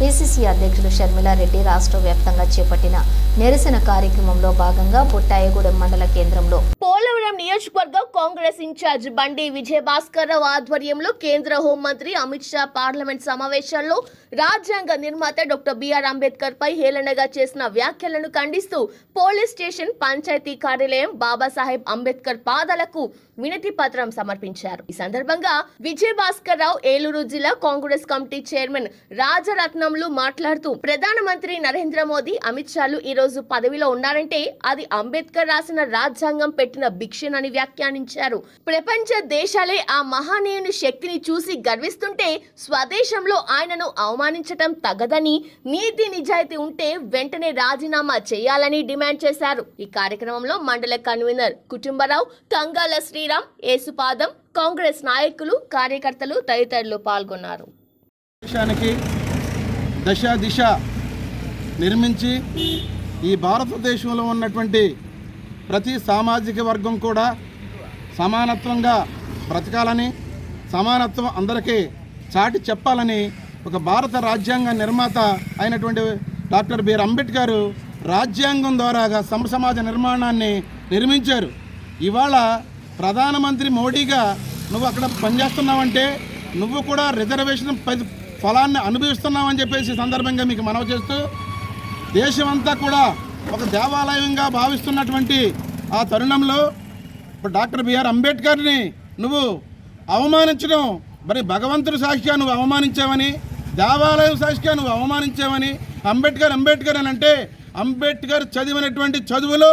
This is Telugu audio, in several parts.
పిసిసి అధ్యక్షులు షర్మిలారెడ్డి రాష్ట్ర వ్యాప్తంగా చేపట్టిన నిరసన కార్యక్రమంలో భాగంగా బుట్టాయగూడెం మండల కేంద్రంలో పోలవరం నియోజకవర్గ కాంగ్రెస్ ఇన్ఛార్జ్ బండి విజయభాస్కర్ రావు ఆధ్వర్యంలో కేంద్ర హోంమంత్రి అమిత్ షా పార్లమెంట్ సమావేశాల్లో రాజ్యాంగ నిర్మాత డాక్టర్ బిఆర్ అంబేద్కర్ పై హేళనగా చేసిన వ్యాఖ్యలను ఖండిస్తూ పోలీస్ స్టేషన్ పంచాయతీ కార్యాలయం బాబాసాహెబ్ అంబేద్కర్ పాదాలకు వినతి పత్రం సమర్పించారు. ఈ సందర్భంగా విజయభాస్కర్ రావు ఏలూరు జిల్లా కాంగ్రెస్ కమిటీ చైర్మన్ రాజరత్నంలు మాట్లాడుతూ ప్రధానమంత్రి నరేంద్ర మోదీ అమిత్ షాలు ఈ రోజు పదవిలో ఉన్నారంటే అది అంబేద్కర్ రాసిన రాజ్యాంగం పెట్టిన అని వ్యాఖ్యానించారు. ప్రపంచ దేశాలే ఆ మహానీయుని శక్తిని చూసి గర్విస్తుంటే స్వదేశంలో ఆయనను అవమానించటం తగదని నీతి నిజాయితీ ఉంటే వెంటనే రాజీనామా చేయాలని డిమాండ్ చేశారు. ఈ కార్యక్రమంలో మండల కన్వీనర్ కుటుంబరావు కంగాల శ్రీరామ్ యేసుపాదం కాంగ్రెస్ నాయకులు కార్యకర్తలు తదితరులు పాల్గొన్నారు. దేశానికి దశ దిశ నిర్మించి ఈ భారతదేశంలో ఉన్నటువంటి ప్రతి సామాజిక వర్గం కూడా సమానత్వంగా బ్రతకాలని సమానత్వం అందరికీ చాటి చెప్పాలని ఒక భారత రాజ్యాంగ నిర్మాత అయినటువంటి డాక్టర్ బిఆర్ అంబేద్కర్ రాజ్యాంగం ద్వారాగా సమ సమాజ నిర్మాణాన్ని నిర్మించారు. ఇవాళ ప్రధానమంత్రి మోడీగా నువ్వు అక్కడ పనిచేస్తున్నావంటే నువ్వు కూడా రిజర్వేషన్ ప- ఫలాన్ని అనుభవిస్తున్నావని చెప్పేసి సందర్భంగా మీకు మనవి చేస్తూ దేశమంతా కూడా ఒక దేవాలయంగా భావిస్తున్నటువంటి ఆ తరుణంలో ఇప్పుడు డాక్టర్ బిఆర్ అంబేద్కర్ని నువ్వు అవమానించడం మరి భగవంతుడి సాక్షిగా నువ్వు అవమానించావని దేవాలయం సాక్షిగా నువ్వు అవమానించావని అంబేద్కర్ అంబేద్కర్ అని అంటే అంబేద్కర్ చదివినటువంటి చదువులో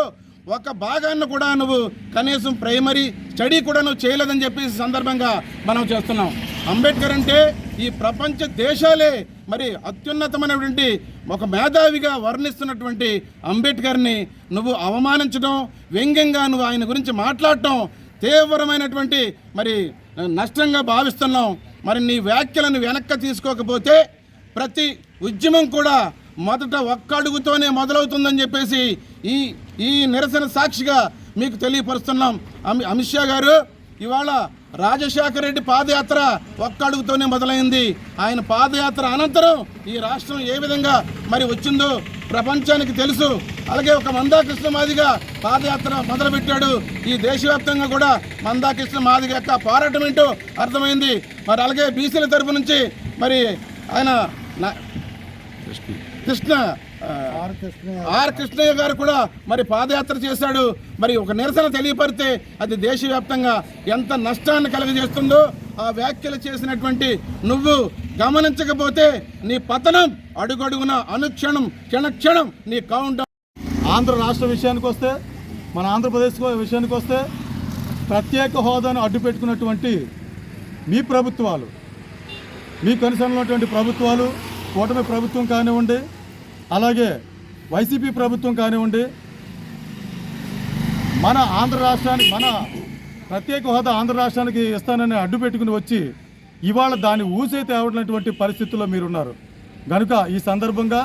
ఒక భాగాన్ని కూడా నువ్వు కనీసం ప్రైమరీ స్టడీ కూడా నువ్వు చేయలేదని చెప్పేసి సందర్భంగా మనం చేస్తున్నాం. అంబేద్కర్ అంటే ఈ ప్రపంచ దేశాలే మరి అత్యున్నతమైనటువంటి ఒక మేధావిగా వర్ణిస్తున్నటువంటి అంబేద్కర్ని నువ్వు అవమానించడం వ్యంగ్యంగా నువ్వు ఆయన గురించి మాట్లాడటం తీవ్రమైనటువంటి మరి నష్టంగా భావిస్తున్నాం. మరి నీ వ్యాఖ్యలను వెనక్కి తీసుకోకపోతే ప్రతి ఉద్యమం కూడా మొదట ఒక్క అడుగుతోనే మొదలవుతుందని చెప్పేసి ఈ ఈ నిరసన సాక్షిగా మీకు తెలియపరుస్తున్నాం. అమి అమిత్ షా గారు ఇవాళ రాజశేఖర రెడ్డి పాదయాత్ర ఒక్క అడుగుతోనే మొదలైంది. ఆయన పాదయాత్ర అనంతరం ఈ రాష్ట్రం ఏ విధంగా మరి వచ్చిందో ప్రపంచానికి తెలుసు. అలాగే ఒక మందాకృష్ణ మాదిగా పాదయాత్ర మొదలుపెట్టాడు. ఈ దేశవ్యాప్తంగా కూడా మందాకృష్ణ మాదిగ యొక్క పోరాటం ఏంటో అర్థమైంది. మరి అలాగే బీసీల తరపు నుంచి మరి ఆయన కృష్ణ ఆర్ కృష్ణయ్య గారు. కూడా మరి పాదయాత్ర చేశాడు. మరి ఒక నిరసన తెలియపరితే అది దేశవ్యాప్తంగా ఎంత నష్టాన్ని కలుగజేస్తుందో ఆ వ్యాఖ్యలు చేసినటువంటి నువ్వు గమనించకపోతే నీ పతనం అడుగడుగున అనుక్షణం క్షణక్షణం నీ కౌంట్ ఆంధ్ర రాష్ట్ర విషయానికి వస్తే మన ఆంధ్రప్రదేశ్ విషయానికి వస్తే ప్రత్యేక హోదాను అడ్డు పెట్టుకున్నటువంటి మీ ప్రభుత్వాలు మీ కనుసన్నటువంటి ప్రభుత్వాలు కూటమి ప్రభుత్వం కానివ్వండి అలాగే వైసీపీ ప్రభుత్వం కానివ్వండి మన ఆంధ్ర రాష్ట్రానికి మన ప్రత్యేక హోదా ఆంధ్ర రాష్ట్రానికి ఇస్తానని అడ్డు పెట్టుకుని వచ్చి ఇవాళ దాన్ని ఊసే తేవడినటువంటి పరిస్థితుల్లో మీరున్నారు. కనుక ఈ సందర్భంగా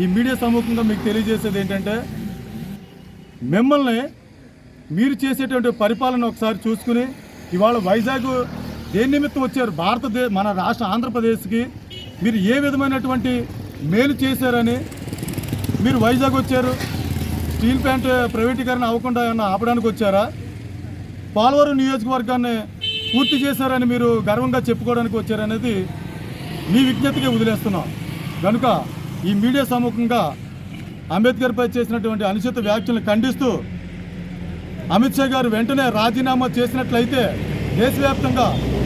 ఈ మీడియా సముఖంగా మీకు తెలియజేసేది ఏంటంటే మిమ్మల్ని మీరు చేసేటువంటి పరిపాలన ఒకసారి చూసుకుని ఇవాళ వైజాగ్ దేని నిమిత్తం వచ్చారు? భారతదేశ మన రాష్ట్ర ఆంధ్రప్రదేశ్కి మీరు ఏ విధమైనటువంటి మేలు చేశారని మీరు వైజాగ్ వచ్చారు. స్టీల్ ప్లాంట్ ప్రైవేటీకరణ అవ్వకుండా ఏమన్నా ఆపడానికి వచ్చారా? పోలవరం నియోజకవర్గాన్ని పూర్తి చేశారని మీరు గర్వంగా చెప్పుకోవడానికి వచ్చారనేది మీ విజ్ఞతగా వదిలేస్తున్నాం. కనుక ఈ మీడియా సముఖంగా అంబేద్కర్పై చేసినటువంటి అనుచిత వ్యాఖ్యలను ఖండిస్తూ అమిత్ షా గారు వెంటనే రాజీనామా చేసినట్లయితే దేశవ్యాప్తంగా